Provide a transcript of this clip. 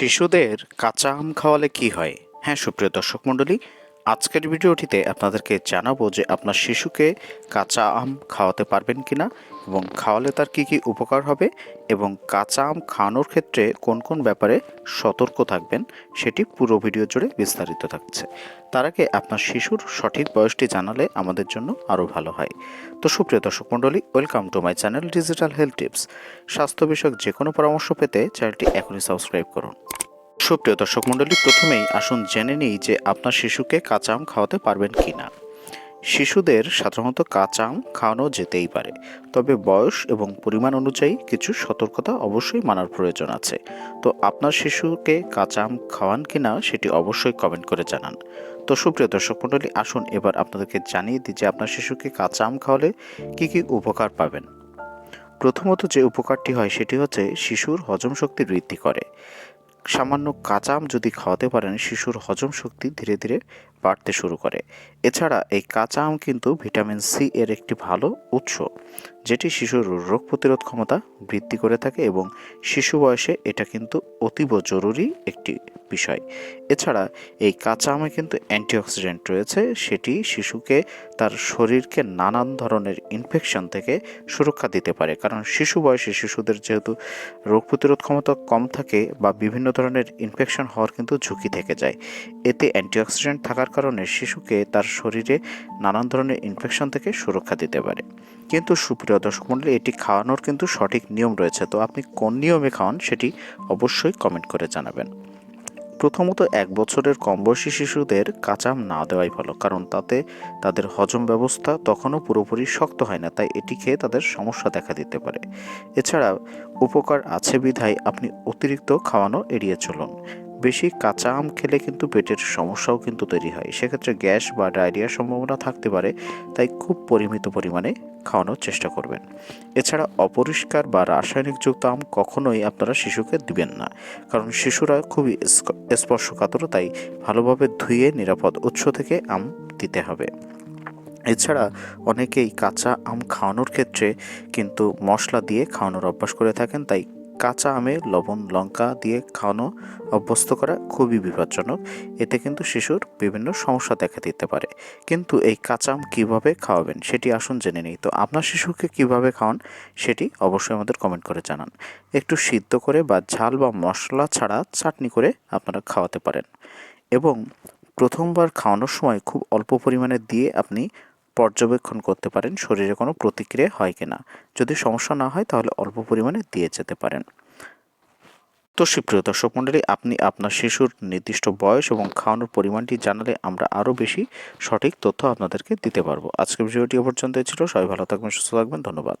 শিশুদের কাঁচা আম খাওয়ালে কি হয়? হ্যাঁ সুপ্রিয় দর্শক মণ্ডলী, আজকের ভিডিওটিতে আপনাদেরকে জানাব যে আপনার শিশুকে কাঁচা আম খাওয়াতে পারবেন কিনা। এবং খাওয়ালে তার কি কি উপকার হবে এবং কাঁচা আম খাওয়ানোর ক্ষেত্রে কোন কোন ব্যাপারে সতর্ক থাকবেন সেটি পুরো ভিডিও জুড়ে বিস্তারিত থাকছে। তার আগে আপনার শিশুর সঠিক বয়সটি জানালে আমাদের জন্য আরও ভালো হয়। তো সুপ্রিয় দর্শক মণ্ডলী, welcome to my channel digital health tips. স্বাস্থ্য বিষয়ক যে কোনো পরামর্শ পেতে চ্যানেলটি এখনই সাবস্ক্রাইব করুন। সুপ্রিয় দর্শক মণ্ডলী, প্রথমেই আসুন জেনে নিই যে আপনার শিশুকে কাঁচা আম খাওয়াতে পারবেন কি না শিশুদের সাধারণত কাঁচা আম খাওয়ানো যেতেই পারে। তবে বয়স এবং পরিমাণ অনুযায়ী কিছু সতর্কতা অবশ্যই মানার প্রয়োজন আছে। তো আপনার শিশুকে কাঁচা আম খাওয়ান কি না সেটি অবশ্যই কমেন্ট করে জানান। তো সুপ্রিয় দর্শক মণ্ডলী, আসুন এবার আপনাদেরকে জানিয়ে দিই যে আপনার শিশুকে কাঁচা আম খাওয়ালে কী কী উপকার পাবেন। প্রথমত যে উপকারটি হয় সেটি হচ্ছে শিশুর হজম শক্তি বৃদ্ধি করে। সামান্য কাঁচা আম যদি খাওয়াতে পারেন, শিশুর হজম শক্তি ধীরে ধীরে বাড়তে শুরু করে। এছাড়া এই কাঁচা আম কিন্তু ভিটামিন সি এর একটি ভালো উৎস, যেটি শিশুর রোগ প্রতিরোধ ক্ষমতা বৃদ্ধি করে থাকে এবং শিশু বয়সে এটা কিন্তু অতীব জরুরি একটি বিষয়। এছাড়া এই কাঁচা আমে কিন্তু অ্যান্টিঅক্সিডেন্ট রয়েছে, সেটি শিশুকে তার শরীরকে নানান ধরনের ইনফেকশন থেকে সুরক্ষা দিতে পারে। কারণ শিশু বয়সে শিশুদের যেহেতু রোগ প্রতিরোধ ক্ষমতা কম থাকে বা বিভিন্ন ধরনের ইনফেকশন হওয়ার কিন্তু ঝুঁকি থেকে যায়, এতে অ্যান্টিঅক্সিডেন্ট থাকার কারণে শিশুকে তার শরীরে নানান ধরনের ইনফেকশন থেকে সুরক্ষা দিতে পারে। কিন্তু সুপ্রিয় দর্শক মণ্ডলী, এটি খাওয়ানোর কিন্তু সঠিক নিয়ম রয়েছে। তো আপনি কোন নিয়মে খাওয়ান সেটি অবশ্যই কমেন্ট করে জানাবেন। প্রথমত এক বছরের কম বয়সী শিশুদের কাঁচাম না দেওয়াই ভালো, কারণ তাতে তাদের হজম ব্যবস্থা তখনও পুরোপুরি শক্ত হয় না, তাই এটি খেয়ে তাদের সমস্যা দেখা দিতে পারে। এছাড়া উপকার আছে বিধায় আপনি অতিরিক্ত খাওয়ানো এড়িয়ে চলুন। বেশি কাঁচা আম খেলে কিন্তু পেটের সমস্যাও কিন্তু তৈরি হয়। সেক্ষেত্রে গ্যাস বা ডায়রিয়ার সম্ভাবনা থাকতে পারে, তাই খুব পরিমিত পরিমাণে খাওয়ানোর চেষ্টা করবেন। এছাড়া অপরিষ্কার বা রাসায়নিকযুক্ত আম কখনোই আপনারা শিশুকে দিবেন না, কারণ শিশুরা খুবই স্পর্শকাতর, তাই ভালোভাবে ধুয়ে নিরাপদ উৎস থেকে আম দিতে হবে। এছাড়া অনেকেই কাঁচা আম খাওয়ানোর ক্ষেত্রে কিন্তু মশলা দিয়ে খাওয়ানোর অভ্যাস করে থাকেন, তাই কাঁচা আমে লবণ, লঙ্কা দিয়ে খাওয়ানো অভ্যস্ত করা খুবই বিপজ্জনক। এতে কিন্তু শিশুর বিভিন্ন সমস্যা দেখা দিতে পারে। কিন্তু এই কাঁচা আম কীভাবে খাওয়াবেন সেটি আসুন জেনে নিই। তো আপনার শিশুকে কীভাবে খাওয়ান সেটি অবশ্যই আমাদের কমেন্ট করে জানান। একটু সিদ্ধ করে বা ঝাল বা মশলা ছাড়া চাটনি করে আপনারা খাওয়াতে পারেন। এবং প্রথমবার খাওয়ানোর সময় খুব অল্প পরিমাণে দিয়ে আপনি পর্যবেক্ষণ করতে পারেন শরীরে কোনো প্রতিক্রিয়া হয় কিনা যদি সমস্যা না হয় তাহলে অল্প পরিমাণে দিয়ে যেতে পারেন। তো সুপ্রিয় দর্শক মণ্ডলী, আপনি আপনার শিশুর নির্দিষ্ট বয়স এবং খাওয়ানোর পরিমাণটি জানালে আমরা আরও বেশি সঠিক তথ্য আপনাদেরকে দিতে পারব। আজকের ভিডিওটি পর্যন্ত ছিল। সবাই ভালো থাকবেন, সুস্থ থাকবেন। ধন্যবাদ।